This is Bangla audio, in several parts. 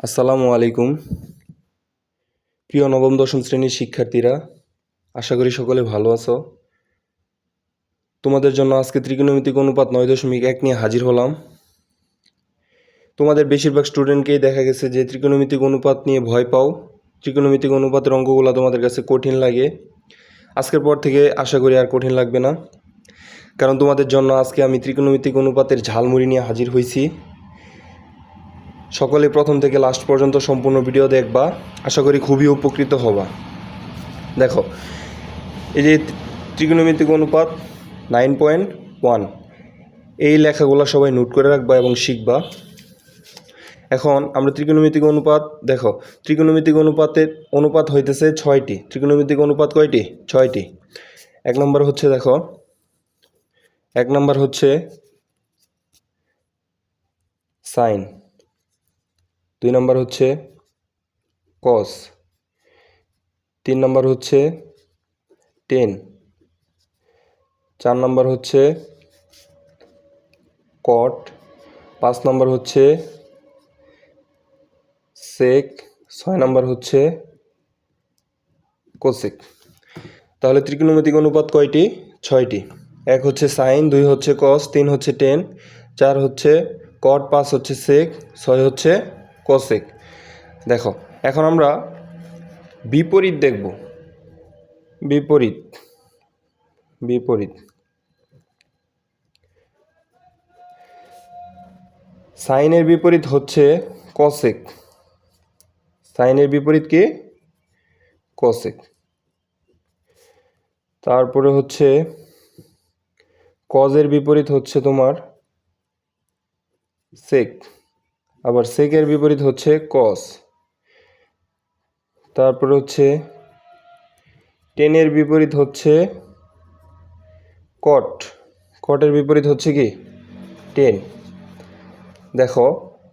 আসসালামু আলাইকুম। প্রিয় নবম, দশম শ্রেণির শিক্ষার্থীরা, আশা করি সকলে ভালো আছো। তোমাদের জন্য আজকে ত্রিকোণমিতিক অনুপাত নয় দশমিক এক নিয়ে হাজির হলাম। তোমাদের বেশিরভাগ স্টুডেন্টকেই দেখা গেছে যে ত্রিকোণমিতিক অনুপাত নিয়ে ভয় পাও। ত্রিকোণমিতিক অনুপাতের অঙ্কগুলো তোমাদের কাছে কঠিন লাগে। আজকের পর থেকে আশা করি আর কঠিন লাগবে না। কারণ তোমাদের জন্য আজকে আমি ত্রিকোণমিতিক অনুপাতের ঝালমুড়ি নিয়ে হাজির হয়েছি। সকলে প্রথম থেকে লাস্ট পর্যন্ত সম্পূর্ণ ভিডিও দেখবা। আশা করি খুবই উপকৃত হবা। দেখো, এই যে ত্রিকোণমিতিক অনুপাত নাইন পয়েন্ট ওয়ান এই লেখাগুলো সবাই নোট করে রাখবা এবং শিখবা। এখন আমরা ত্রিকোণমিতিক অনুপাত, দেখো, ত্রিকোণমিতিক অনুপাতের অনুপাত হইতেছে ছয়টি। ত্রিকোণমিতিক অনুপাত কয়টি? ছয়টি। এক নম্বর হচ্ছে, দেখো, এক নম্বর হচ্ছে সাইন দুই নম্বর হচ্ছে কস তিন নম্বর হচ্ছে টেন চার নম্বর হচ্ছে কট পাঁচ নম্বর হচ্ছে সেক ছয় নম্বর হচ্ছে কোসেক তাহলে ত্রিকোণমিতিক অনুপাত কয়টি? ছয়টি। এক হচ্ছে সাইন দুই হচ্ছে কস তিন হচ্ছে টেন চার হচ্ছে কট পাঁচ হচ্ছে সেক ছয় হচ্ছে কোসেক দেখো, এখন আমরা বিপরীত দেখব। বিপরীত। বিপরীত। সাইনের বিপরীত হচ্ছে কসেক সাইনের বিপরীত কি? কসেক তারপরে হচ্ছে কজের বিপরীত হচ্ছে তোমার সেক আবার সেকের বিপরীত হচ্ছে কস তারপর হচ্ছে টেনের বিপরীত হচ্ছে কট কটের বিপরীত হচ্ছে কি? টেন দেখো,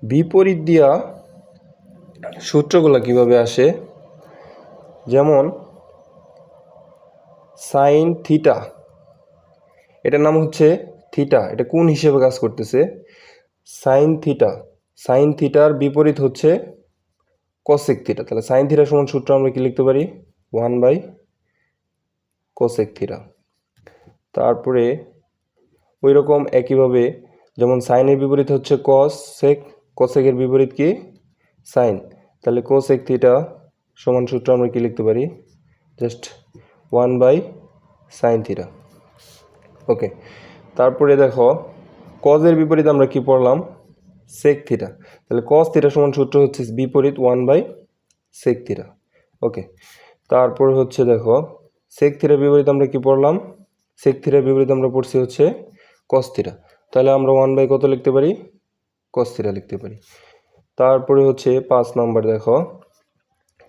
বিপরীত দিয়া সূত্রগুলো কীভাবে আসে? যেমন সাইন থিটা এটার নাম হচ্ছে থিটা এটা কোন হিসেবে কাজ করতেছে? সাইন থিটা সাইন থিটার বিপরীত হচ্ছে কোসেক থিটা তাহলে সাইন থিটা সমান সূত্র আমরা কি লিখতে পারি? ওয়ান বাই কোসেক থিটা তারপরে ওই রকম একইভাবে যেমন সাইনের বিপরীত হচ্ছে কস সেক কোসেকের বিপরীত কি? সাইন তাহলে কোসেক থিটা সমান সূত্র আমরা কি লিখতে পারি? Just one by sine theta okay তারপরে দেখো কজের বিপরীত আমরা কি পড়লাম? সেক থিটা তাহলে কস থিটা সমান সূত্র হচ্ছে বিপরীত one by sec theta okay তারপরে হচ্ছে দেখো সেক থিটার বিপরীত আমরা কি পড়লাম? সেক থিটার বিপরীত আমরা পড়ছি হচ্ছে কস থিটা তাহলে আমরা ওয়ান বাই কত লিখতে পারি? কস থিটা লিখতে পারি। তারপরে হচ্ছে পাঁচ নম্বর দেখো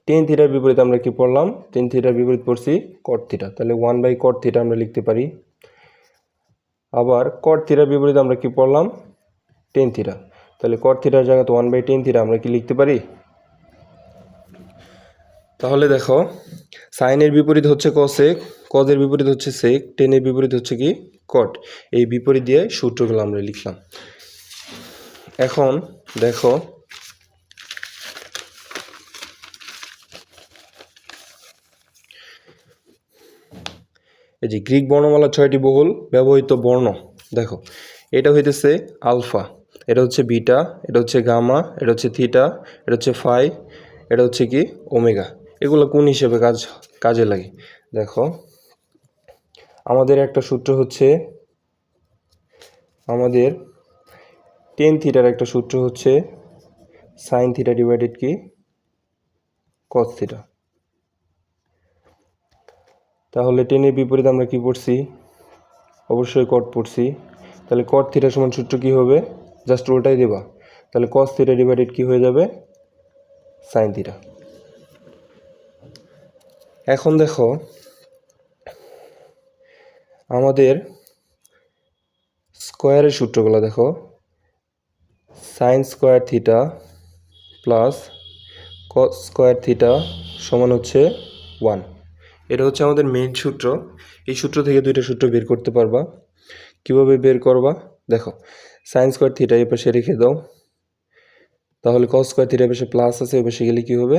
টেন থিটার বিপরীত আমরা কি পড়লাম? টেন থিটার বিপরীত পড়ছি কট থিটা তাহলে ওয়ান বাই কট থিটা আমরা লিখতে পারি। আবার কট থিটার বিপরীত আমরা কি পড়লাম? টেন থিটা তাহলে কট থিটার জায়গাতে ওয়ান বাই টেন থিটা আমরা কি লিখতে পারি? তাহলে দেখো সাইনের বিপরীত হচ্ছে কসেক কজের বিপরীত হচ্ছে সেক টেনের বিপরীত হচ্ছে কি? কট এই বিপরীত দিয়ে সূত্রগুলো আমরা লিখলাম। এখন দেখো, এই যে গ্রিক বর্ণমালা ছয়টি বহুল ব্যবহৃত বর্ণ, দেখো, এটা হইতেছে আলফা। এটা হচ্ছে বিটা, এটা হচ্ছে গামা, এটা হচ্ছে থিটা, এটা হচ্ছে ফাই, এটা হচ্ছে কি ওমেগা। এগুলো কোন হিসেবে কাজ, কাজে লাগে? দেখো, আমাদের একটা সূত্র হচ্ছে, আমাদের টেন থিটার একটা সূত্র হচ্ছে সাইন থিটা ডিভাইডেড কি? Cos theta. তাহলে টেনের বিপরীত আমরা কি পড়ছি? অবশ্যই কট পড়ছি। তাহলে কট থিটা সমান সূত্র কি হবে? জাস্ট ওটাই দেবা। তাহলে কস থিটা ডিভাইডেড কি হয়ে যাবে? সাইন থিটা এখন দেখো, আমাদের স্কোয়ারের সূত্রগুলো দেখো। Sine square theta plus cos square theta সমান হচ্ছে ওয়ান এটা হচ্ছে আমাদের মেইন সূত্র। এই সূত্র থেকে দুইটা সূত্র বের করতে পারবা। কীভাবে বের করবা? দেখো সাইন স্কোয়ার থিটা এই পাশে রেখে দাও। তাহলে কস স্কোয়ার থিটা বেশি প্লাস আছে, ওই পাশে গেলে কী হবে?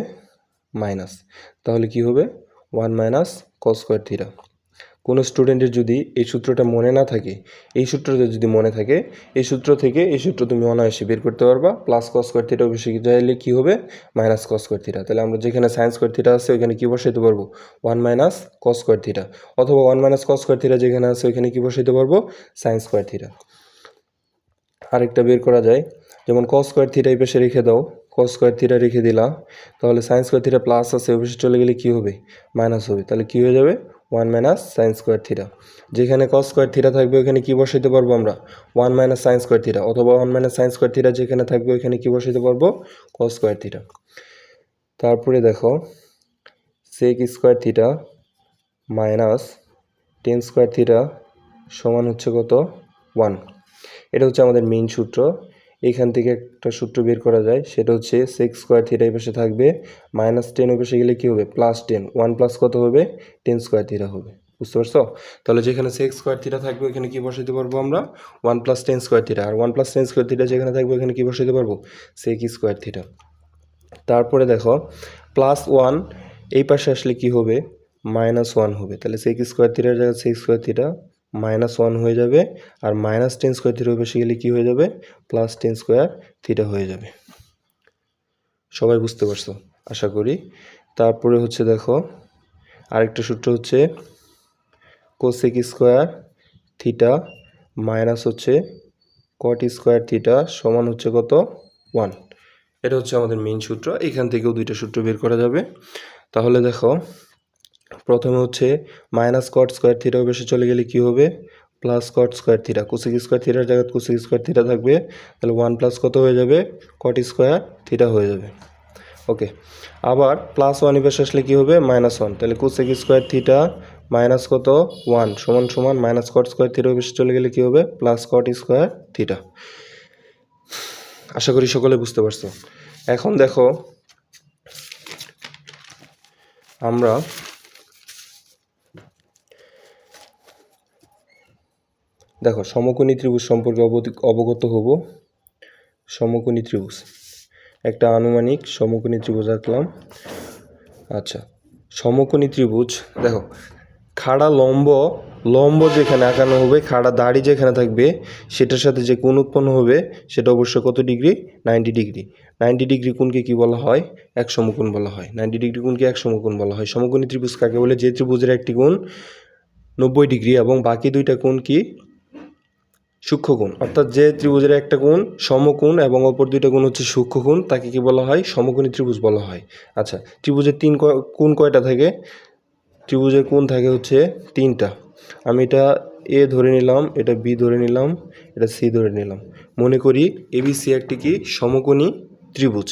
মাইনাস তাহলে কি হবে? One minus cos square theta কোনো স্টুডেন্টের যদি এই সূত্রটা মনে না থাকে, এই সূত্রটা যদি মনে থাকে, এই সূত্র থেকে এই সূত্র তুমি অনায়াসে বের করতে পারবা। প্লাস কস স্কোয়ার থিটা বেশি যাইলে কী হবে? মাইনাস কস স্কোয়ার থিটা তাহলে আমরা যেখানে সায়েন্স স্কোয়ার থিটা আছে, ওইখানে কী বসাইতে পারব? One minus cos square theta অথবা one minus cos square theta যেখানে আছে, ওইখানে কী বসাইতে পারব? সায়েন্স স্কোয়ার থিটা আরেকটা বের করা যায়। যেমন কস স্কোয়ার থিটা এই পাশে রেখে দাও। কস স্কোয়ার থিটা রেখে দিলা। তাহলে সাইন স্কোয়ার থিটা প্লাস আছে ওই পাশে চলে গেলে কী হবে? মাইনাস হবে। তাহলে কী হয়ে যাবে? One minus sine square theta যেখানে কস স্কোয়ার থিটা থাকবে, ওখানে কী বসাইতে পারব আমরা? One minus sine square theta অথবা one minus sine square theta যেখানে থাকবে, ওখানে কী বসাইতে পারব? কস স্কোয়ার থিটা তারপরে দেখো sec square theta minus tan square theta সমান হচ্ছে কত? ওয়ান এটা হচ্ছে আমাদের মেইন সূত্র। এখান থেকে একটা সূত্র বের করা যায়, সেটা হচ্ছে সিক্স স্কোয়ার থিটা এই পাশে থাকবে মাইনাস টেন ওই পাশে গেলে কী হবে? প্লাস টেন ওয়ান প্লাস কত হবে? টেন স্কোয়ার থিটা হবে। বুঝতে পারছ? তাহলে যেখানে সিক্স স্কোয়ার থিটা থাকবে ওখানে কী বসাইতে পারব আমরা? One plus tan square theta আর one plus tan square theta যেখানে থাকবে ওখানে কী বসাইতে পারব? সেক স্কোয়ার থিটা তারপরে দেখো প্লাস ওয়ান এই পাশে আসলে কি হবে? মাইনাস ওয়ান হবে। তাহলে সেক স্কোয়ার থিটার জায়গায় sec square theta minus one হয়ে যাবে আর মাইনাস টেন স্কোয়ার থিটা বেশি গেলে কী হয়ে যাবে? প্লাস টেন স্কোয়ার থিটা হয়ে যাবে। সবাই বুঝতে পারছ? আশা করি। তারপরে হচ্ছে দেখো, আরেকটা সূত্র হচ্ছে কোসেক স্কোয়ার থিটা মাইনাস হচ্ছে কট স্কোয়ার থিটা সমান হচ্ছে কত? ওয়ান এটা হচ্ছে আমাদের মেইন সূত্র। এখান থেকেও দুইটা সূত্র বের করা যাবে। তাহলে দেখো প্রথমে হচ্ছে মাইনাস কট স্কোয়ার থিটা বেশি চলে গেলে কি হবে? Plus cot square theta cosec square থিটার জায়গায় কুসিক স্কোয়ার থিটা থাকবে। তাহলে ওয়ান প্লাস কত হয়ে যাবে? কট স্কোয়ার থিটা হয়ে যাবে। ওকে আবার প্লাস ওয়ান পাশে আসলে কী হবে? মাইনাস ওয়ান তাহলে কুসেক স্কোয়ার থিটা মাইনাস কত? ওয়ান সমান সমান মাইনাস কট স্কোয়ার থিটা বেশি চলে গেলে কী হবে? প্লাস কট স্কোয়ার থিটা আশা করি সকলে বুঝতে পারছ। এখন দেখো, আমরা দেখো, সমকোণী ত্রিভুজ সম্পর্কে অবগত হব। সমকোণী ত্রিভুজ। একটা আনুমানিক সমকোণী ত্রিভুজ আঁকলাম আচ্ছা সমকোণী ত্রিভুজ, দেখো, খাড়া লম্ব লম্ব যেখানে আঁকানো হবে, খাড়া দাড়ি যেখানে থাকবে, সেটার সাথে যে কোণ উৎপন্ন হবে, সেটা অবশ্যই কত degree? Ninety degree. Ninety degree কোণকে কি বলা হয়? এক সমকোণ বলা হয়। নাইনটি ডিগ্রি কোণকে এক সমকোণ বলা হয়। সমকোণী ত্রিভুজ কাকে বলে? যে ত্রিভুজের একটি কোণ নব্বই ডিগ্রি এবং বাকি দুইটা কোণ কি? সূক্ষ্মকোণ অর্থাৎ যে ত্রিভুজের একটা কোণ সমকোণ এবং অপর দুইটা কোণ হচ্ছে সূক্ষ্মকোণ তাকে কি বলা হয়? সমকোণী ত্রিভুজ বলা হয়। আচ্ছা ত্রিভুজের তিন কোণ কয়টা থাকে? ত্রিভুজের কোণ থাকে হচ্ছে তিনটা। আমি এটা এ ধরে নিলাম এটা বি ধরে নিলাম এটা সি ধরে নিলাম। মনে করি এবিসি একটি কি? সমকোণী ত্রিভুজ।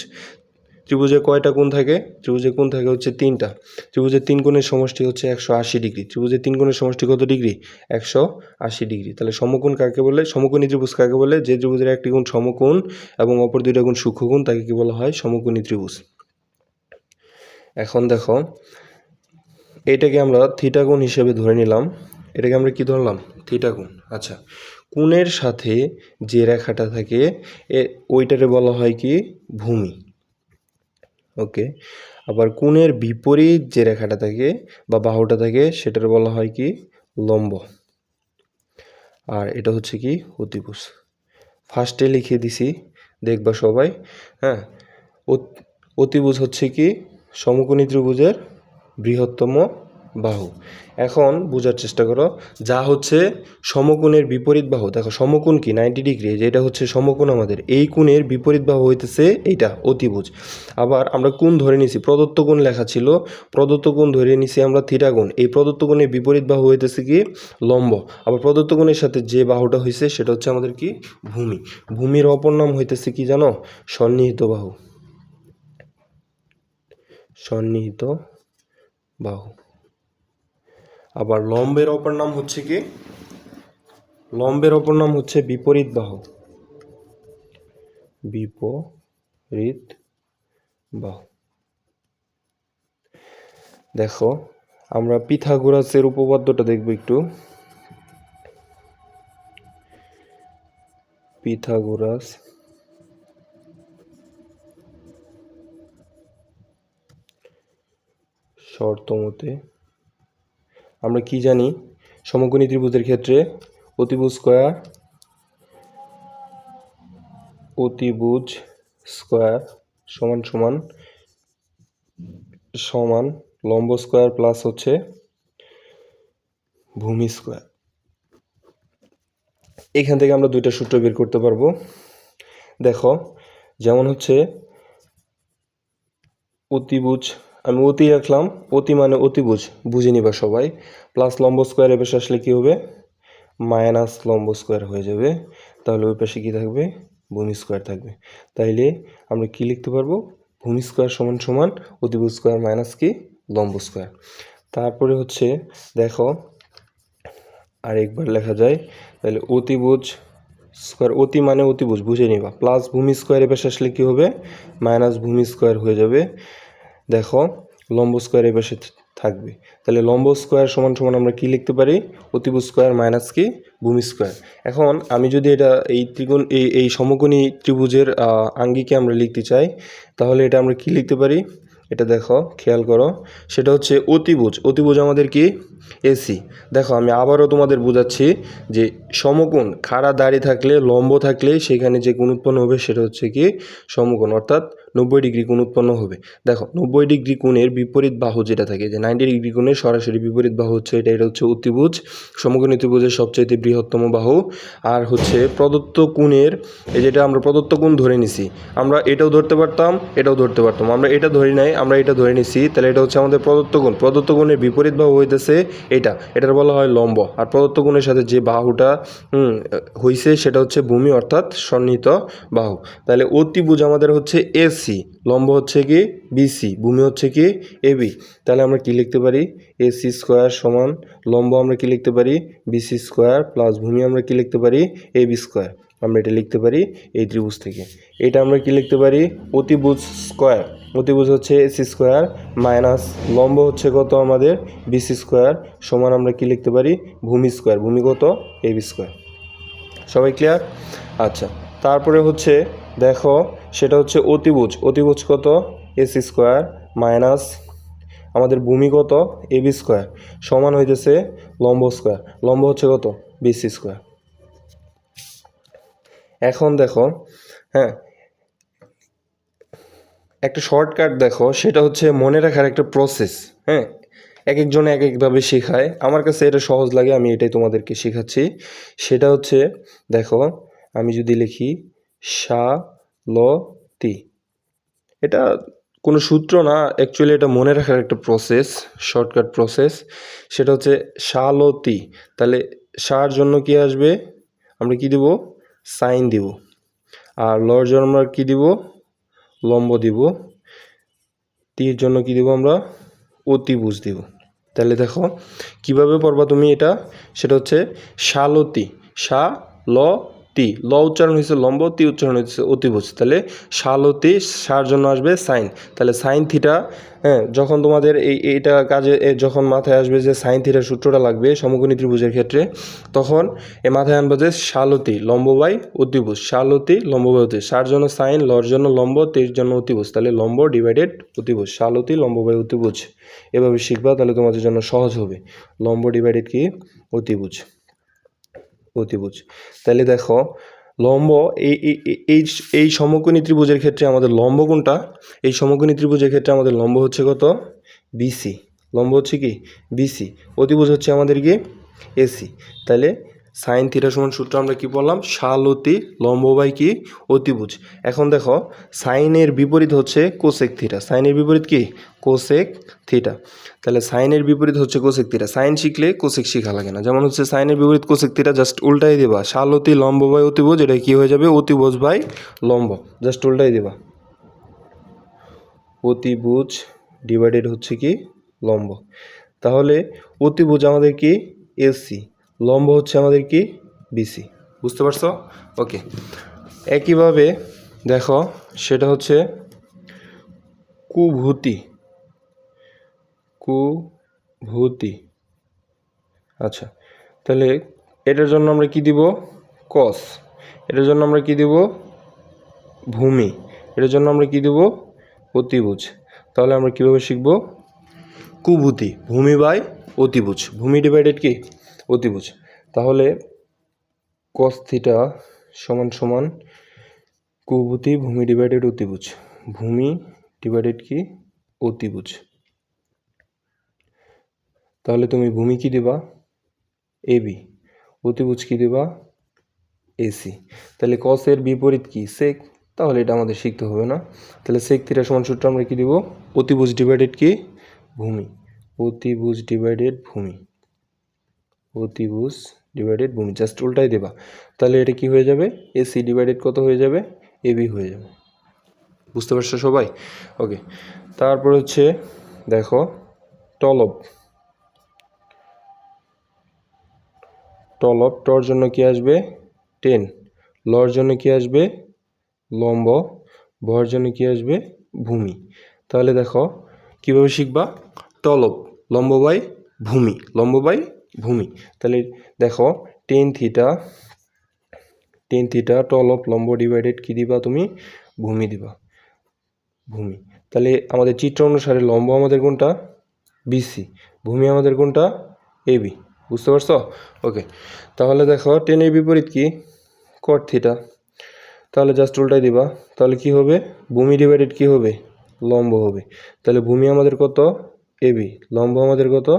ত্রিভুজের কয়টা কোণ থাকে? ত্রিভুজের কোণ থাকে হচ্ছে তিনটা। ত্রিভুজের তিন কোণের সমষ্টি হচ্ছে একশো আশি ডিগ্রি। ত্রিভুজের তিন কোণের সমষ্টি কত ডিগ্রি? একশো আশি ডিগ্রি। তাহলে সমকোণ কাকে বলে? সমকোণী ত্রিভুজ কাকে বলে? যে ত্রিভুজের একটি কোণ সমকোণ এবং অপর দুইটা কোণ সূক্ষ্মকোণ তাকে কি বলা হয়? সমকোণী ত্রিভুজ। এখন দেখো, এটাকে আমরা থিটা কোণ হিসেবে ধরে নিলাম। এটাকে আমরা কি ধরলাম? থিটা কোণ। আচ্ছা কোণের সাথে যে রেখাটা থাকে, এ, ওইটারে বলা হয় কি? ভূমি। ওকে আবার কোণের বিপরীত যে রেখাটা থাকে বা বাহুটা থাকে, সেটার বলা হয় কি? লম্ব। আর এটা হচ্ছে কি? অতিভুজ। ফার্স্টে লিখে দিছি, দেখবা সবাই হ্যাঁ? অত- অতিভুজ হচ্ছে কি? সমকোণী ত্রিভুজের বৃহত্তম বাহু। এখন বোঝার চেষ্টা করো, যা হচ্ছে সমকোণের বিপরীত বাহু। দেখো, সমকোণ কি? নাইনটি ডিগ্রি যেটা হচ্ছে সমকোণ আমাদের। এই কোণের বিপরীত বাহু হইতেছে এইটা, অতিভুজ। আবার আমরা কোণ ধরে নিছি, প্রদত্ত কোণ লেখা ছিল, প্রদত্ত কোণ ধরে নিছি আমরা থিটা কোণ। এই প্রদত্ত কোণের বিপরীত বাহু হইতেছে কি? লম্ব। আবার প্রদত্ত কোণের সাথে যে বাহুটা হয়েছে সেটা হচ্ছে আমাদের কি? ভূমি। ভূমির অপর নাম হইতেছে কি জানো? সন্নিহিত বাহু। সন্নিহিত বাহু। আবার লম্বের অপর নাম হচ্ছে কি? লম্বের অপর নাম হচ্ছে বিপরীত বাহু। বিপরীত বাহু। দেখো, আমরা পিথাগোরাসের উপপাদ্যটা দেখব একটু। পিথাগোরাস শর্তমতে আমরা কি জানি? সমকোণী ত্রিভুজের ক্ষেত্রে অতিভুজ স্কোয়ার অতিভুজ স্কোয়ার সমান সমান সমান লম্ব স্কোয়ার প্লাস হচ্ছে ভূমি স্কোয়ার। এখান থেকে আমরা দুইটা সূত্র বের করতে পারব। দেখো, যেমন হচ্ছে অতিভুজ আমি অতি রাখলাম, অতি মানে অতিভুজ বুঝে নিবা সবাই। প্লাস লম্ব স্কোয়ার এপাশে আসলে কী হবে? মাইনাস লম্ব স্কোয়ার হয়ে যাবে। তাহলে ওই পাশে কী থাকবে? ভূমি স্কোয়ার থাকবে। তাইলে আমরা কি লিখতে পারব? ভূমি স্কোয়ার সমান সমান অতিভুজ স্কোয়ার মাইনাস কি? লম্ব স্কোয়ার তারপরে হচ্ছে, দেখো, আরেকবার লেখা যায়। তাহলে অতিভুজ স্কোয়ার অতি মানে অতিভুজ, বুঝে নিবা। প্লাস ভূমি স্কোয়ার এপাশে আসলে কী হবে? মাইনাস ভূমি স্কোয়ার হয়ে যাবে। দেখো, লম্ব স্কোয়ার এই পাশে থাকবে। তাহলে লম্ব স্কোয়ার সমান সমান আমরা কি লিখতে পারি? অতিব স্কোয়ার মাইনাস কি? ভূমি স্কোয়ার এখন আমি যদি এটা এই ত্রিকোণ এই এই সমকোণী ত্রিভুজের আঙ্গিকে আমরা লিখতে চাই, তাহলে এটা আমরা কি লিখতে পারি? এটা দেখো, খেয়াল করো। সেটা হচ্ছে অতিভুজ। অতিভুজ আমাদের কি? এসি। দেখো, আমি আবারও তোমাদের বোঝাচ্ছি যে সমকোণ, খাড়া দাঁড়িয়ে থাকলে, লম্ব থাকলে সেখানে যে কোণ উৎপন্ন হবে সেটা হচ্ছে কি সমকোণ, অর্থাৎ নব্বই ডিগ্রি কোণ উৎপন্ন হবে। দেখো, নব্বই ডিগ্রি কোণের বিপরীত বাহু যেটা থাকে, যে নাইনটি ডিগ্রি কোণের সরাসরি বিপরীত বাহু হচ্ছে এটা এটা হচ্ছে অতিভুজ, সমকোণ ত্রিভুজের সবচেয়ে বৃহত্তম বাহু। আর হচ্ছে প্রদত্ত কোণের যেটা আমরা প্রদত্ত কোণ ধরে নিছি, আমরা এটাও ধরতে পারতাম, এটাও ধরতে পারতাম। আমরা এটা ধরি নাই, আমরা এটা ধরে নিছি, তাহলে এটা হচ্ছে আমাদের প্রদত্ত কোণ। প্রদত্ত কোণের বিপরীত বাহু হইতেছে এটা এটার বলা হয় লম্ব। আর প্রদত্ত কোণের সাথে যে বাহুটা হইছে, সেটা হচ্ছে ভূমি অর্থাৎ সন্নিহিত বাহু। তাহলে অতিভুজ আমাদের হচ্ছে এসি, লম্ব হচ্ছে কি? বিসি, ভূমি হচ্ছে কি? এবি তাহলে আমরা কি লিখতে পারি? এসি স্কোয়ার সমান লম্ব আমরা কি লিখতে পারি? বিসি স্কোয়ার প্লাস ভূমি আমরা কি লিখতে পারি? AB square. আমরা এটা লিখতে পারি এই ত্রিভুজ থেকে। এটা আমরা কি লিখতে পারি? অতিভুজ স্কোয়ার। অতিভুজ হচ্ছে এসি স্কোয়ার মাইনাস লম্ব হচ্ছে কত আমাদের বিসি স্কোয়ার সমান আমরা কি লিখতে পারি? ভূমি স্কোয়ার ভূমি কত? এবি স্কোয়ার সবাই ক্লিয়ার আচ্ছা তারপরে হচ্ছে দেখো, সেটা হচ্ছে অতিভুজ। অতিভুজ কত? এসি স্কোয়ার মাইনাস আমাদের ভূমি কত? এবি স্কোয়ার সমান হইতেছে লম্ব স্কোয়ার লম্ব হচ্ছে কত? বিসি স্কোয়ার এখন দেখো হ্যাঁ একটা শর্টকাট দেখো, সেটা হচ্ছে মনে রাখার একটা প্রসেস হ্যাঁ? এক একজনে এক একভাবে শেখায়। আমার কাছে এটা সহজ লাগে, আমি এটাই তোমাদেরকে শেখাচ্ছি। সেটা হচ্ছে, দেখো, আমি যদি লিখি সা ল তি এটা কোনো সূত্র না অ্যাকচুয়ালি এটা মনে রাখার একটা প্রসেস শর্টকাট প্রসেস সেটা হচ্ছে শালতি। তাহলে সার জন্য কি আসবে? আমরা কি দিব? সাইন দিব। আর লর জন্য আমরা কী দিব? লম্ব দিব। তীর জন্য কি দেব আমরা? অতিভুজ দিব। তাহলে দেখো, কীভাবে পড়বা তুমি এটা? সেটা হচ্ছে শালতি সা, ল তি ল উচ্চারণ হয়েছে লম্ব, তি উচ্চারণ হয়েছে অতিভুজ। তাহলে শালতি সার জন্য আসবে সাইন। তাহলে সাইন থিটা হ্যাঁ যখন তোমাদের এই, এইটা কাজে যখন মাথায় আসবে যে সাইন থিটার সূত্রটা লাগবে সমকোণী ত্রিভুজের ক্ষেত্রে, তখন এ মাথায় আনবে যে শালতি লম্ব বাই অতিভুজ। শালতি লম্ব বাই অতিভুজ। সার জন্য সাইন, লর জন্য লম্ব, তির জন্য অতিভুজ। তাহলে লম্ব ডিভাইডেড অতিভুজ। শালতি লম্ব বাই অতিভুজ। এভাবে শিখবা, তাহলে তোমাদের জন্য সহজ হবে। লম্ব ডিভাইডেড কি? অতিভুজ। অতিভুজ তাহলে দেখো, লম্ব, এই, এই- এই- সমকোণী ত্রিভুজের ক্ষেত্রে আমাদের লম্ব কোনটা এই সমকোণী ত্রিভুজের ক্ষেত্রে আমাদের লম্ব হচ্ছে কত? বিসি লম্ব হচ্ছে কি? বিসি অতিভুজ হচ্ছে আমাদের কি? এসি তাহলে সাইন থিটা সমান সূত্র আমরা কি বললাম? শালতি লম্ব বাই কি? অতিভুজ। এখন দেখো, সাইনের বিপরীত হচ্ছে কোসেক থিটা। সাইনের বিপরীত কি? Cosec theta. তাহলে সাইনের বিপরীত হচ্ছে কোসেক থিটা। সাইন শিখলে কোসেক শিখা লাগে না। যেমন হচ্ছে সাইনের বিপরীত কোসেক থিটা, জাস্ট উল্টাই দেবা। শালতি লম্ব বাই অতিভুজ, এটা কি হয়ে যাবে? অতিভুজ বাই লম্ব। জাস্ট উল্টাই দেবা। অতিভুজ ডিভাইডেড হচ্ছে কি? লম্ব। তাহলে অতিভুজ আমাদের কি? এসি। লম্ব হচ্ছে আমাদের কি? বিসি বুঝতে পারছ? ওকে একইভাবে দেখো, সেটা হচ্ছে কুভূতি। কুভূতি। আচ্ছা তাহলে এটার জন্য আমরা কি দিব? কস এটার জন্য আমরা কি দিব? ভূমি। এটার জন্য আমরা কি দেব? অতিভুজ। তাহলে আমরা কীভাবে শিখব? কুভূতি। ভূমি বাই অতিভুজ। ভূমি ডিভাইডেড কি? অতিভুজ। তাহলে কস থিটা সমান সমান কুভূতি ভূমি ডিভাইডেড অতিভুজ। ভূমি ডিভাইডেড কি? অতিভুজ। তাহলে তুমি ভূমি কি দিবা? এ বি অতিভুজ কি দিবা? এসি তাহলে কসের বিপরীত কি? সেক তাহলে এটা আমাদের শিখতে হবে না। তাহলে সেক থিটা সমান সূত্র আমরা কি দিব? অতিভুজ ডিভাইডেড কি? ভূমি। অতিভুজ ডিভাইডেড ভূমি। অতিভুজ ডিভাইডেড ভূমি জাস্ট উল্টাই দেবা। তাহলে এটা কি হয়ে যাবে? এ সি ডিভাইডেড কত হয়ে যাবে? এ বি হয়ে যাবে। বুঝতে পারছ সবাই? ওকে তারপর হচ্ছে, দেখো টলব টলব টর জন্য কি আসবে? টেন লর জন্য কি আসবে? লম্ব। বর জন্য কি আসবে? ভূমি। তাহলে দেখো, কীভাবে শিখবা? টলব লম্ব বাই ভূমি। লম্ব বাই ভূমি। তাহলে দেখো টেন থিটা টেন থিটা টলব লম্ব ডিভাইডেড কি দিবা তুমি? ভূমি দিবা। ভূমি। তাহলে আমাদের চিত্র অনুসারে লম্ব আমাদের কোনটা? বিসি ভূমি আমাদের কোনটা? এবি বুঝতে পারছ? ওকে তাহলে দেখো টেনের বিপরীত কি? কট থিটা তাহলে জাস্ট উল্টাই দিবা। তাহলে কি হবে? ভূমি ডিভাইডেড কি হবে? লম্ব হবে। তাহলে ভূমি আমাদের কত? এবি লম্ব আমাদের কত?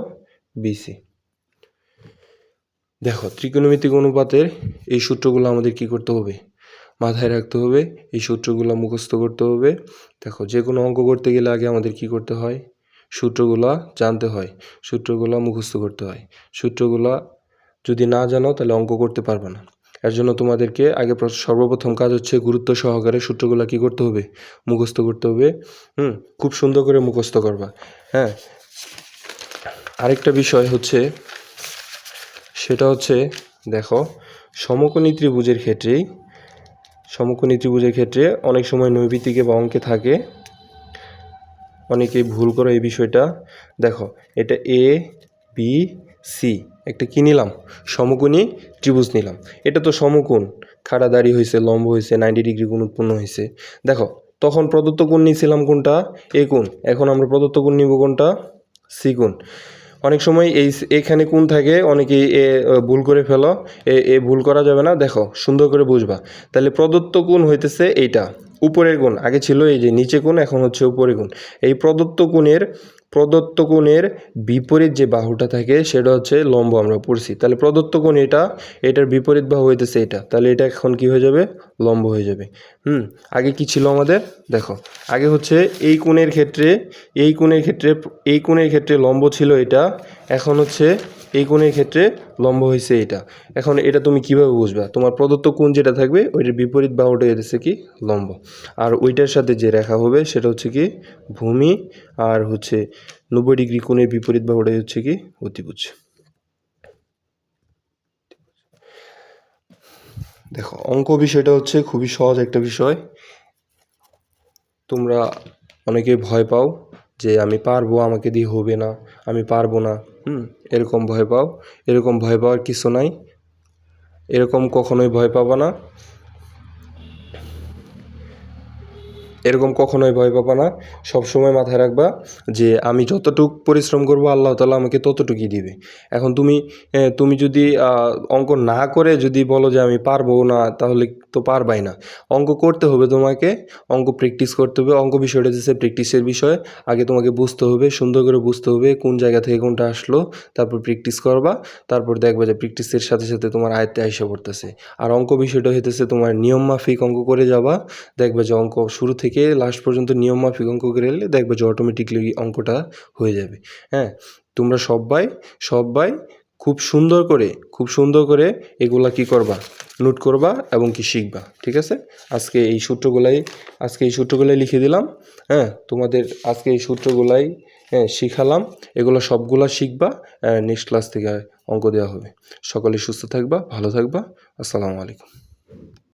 বিসি দেখো, ত্রিকোণমিতিক অনুপাতের এই সূত্রগুলো আমাদের কি করতে হবে? মাথায় রাখতে হবে, এই সূত্রগুলো মুখস্থ করতে হবে। দেখো যে কোনো অঙ্ক করতে গেলে আগে আমাদের কি করতে হয়? সূত্রগুলা জানতে হয়, সূত্রগুলা মুখস্থ করতে হয়। সূত্রগুলা যদি না জানো তাহলে অঙ্ক করতে পারবে না। এর জন্য তোমাদেরকে আগে সর্বপ্রথম কাজ হচ্ছে গুরুত্ব সহকারে সূত্রগুলো কি করতে হবে? মুখস্থ করতে হবে। হুম, খুব সুন্দর করে মুখস্থ করবা। হ্যাঁ। আরেকটা বিষয় হচ্ছে সেটা হচ্ছে, দেখো, সমকোণী ত্রিভুজের ক্ষেত্রেই, সমকোণী ত্রিভুজের ক্ষেত্রে অনেক সময় নৈবিতিকে বা অঙ্কে থাকে। অনেকেই ভুল করে এই বিষয়টা। দেখো, এটা এ বি সি একটা কি নিলাম? সমকোণী ত্রিভুজ নিলাম। এটা তো সমকোণ। খাড়া দাড়ি হয়েছে লম্ব হয়েছে নাইনটি ডিগ্রি কোণ উৎপন্ন হয়েছে দেখো, তখন প্রদত্ত কোণ নিয়েছিলাম কোনটা এ কোণ। এখন আমরা প্রদত্ত কোণ নিব কোনটা সি কোণ। অনেক সময় এই এখানে কোন থাকে অনেকে এ ভুল করে ফেলো, এ ভুল করা যাবে না, দেখো সুন্দর করে বুঝবা। তাহলে প্রদত্ত কোন হইতেছে এইটা। উপরের কোণ, আগে ছিল এই যে নিচে কোণ, এখন হচ্ছে উপরের কোণ। এই প্রদত্ত কোণের প্রদত্ত কোণের বিপরীত যে বাহুটা থাকে, সেটা হচ্ছে লম্ব আমরা পড়ছি। তাহলে প্রদত্ত কোণ এটা, এটার বিপরীত বাহু হইতেছে এটা। তাহলে এটা এখন কি হয়ে যাবে? লম্ব হয়ে যাবে। হুম, আগে কি ছিল আমাদের? দেখো, আগে হচ্ছে এই কোণের ক্ষেত্রে, এই কোণের ক্ষেত্রে, এই কোণের ক্ষেত্রে লম্ব ছিল এটা, এখন হচ্ছে এই কোণের ক্ষেত্রে লম্ব হয়েছে এটা। এখন এটা তুমি কীভাবে বুঝবা? তোমার প্রদত্ত কোণ যেটা থাকবে, ওইটার বিপরীত বাহুটা এসেছে কি লম্ব। আর ওইটার সাথে যে রেখা হবে, সেটা হচ্ছে কি ভূমি, আর হচ্ছে নব্বই ডিগ্রি কোণের বিপরীত বাহুটাই হচ্ছে কি অতিভুজ। দেখো, অঙ্ক বিষয়টা হচ্ছে খুবই সহজ একটা বিষয়। তোমরা অনেকে ভয় পাও। যে আমি পারব আমাকে দিয়ে হবে না, আমি পারব না। হুম, এরকম ভয় পাও। এরকম ভয় পাওয়ার কিছু নাই। এরকম কখনোই ভয় পাবা না। এরকম কখনোই ভয় পাবা না। সবসময় মাথায় রাখবা যে আমি যতটুক পরিশ্রম করব, আল্লাহ তালা আমাকে ততটুকুই দিবে। এখন তুমি তুমি যদি অঙ্ক না করে যদি বলো যে আমি পারব না, তাহলে তো পারবাই না। অঙ্ক করতে হবে তোমাকে, অঙ্ক প্র্যাকটিস করতে হবে। অঙ্ক বিষয়টা হচ্ছে প্র্যাকটিসের বিষয়। আগে তোমাকে বুঝতে হবে, সুন্দর করে বুঝতে হবে কোন জায়গা থেকে কোনটা আসলো, তারপর প্র্যাকটিস করবা, তারপর দেখবা যে প্র্যাকটিসের সাথে সাথে তোমার আয়ত্তে আইসা পড়তেছে। আর অঙ্ক বিষয়টা হইতেছে তোমার নিয়ম মাফিক অঙ্ক করে যাবা। দেখবে যে অঙ্ক শুরু থেকে লাস্ট পর্যন্ত নিয়ম মাফিক অঙ্ক করে এলে দেখবে যে অটোমেটিকলি অঙ্কটা হয়ে যাবে। হ্যাঁ? তোমরা সবাই সবাই খুব সুন্দর করে, খুব সুন্দর করে এগুলা কি করবা? নোট করবা এবং কি শিখবা, ঠিক আছে? আজকে এই সূত্রগুলাই, আজকে এই সূত্রগুলাই লিখে দিলাম হ্যাঁ? তোমাদের আজকে এই সূত্রগুলাই হ্যাঁ শিখালাম। এগুলো সবগুলা শিখবা নেক্সট ক্লাস থেকে অঙ্ক দেওয়া হবে। সকলে সুস্থ থাকবা, ভালো থাকবা। আসসালামু আলাইকুম।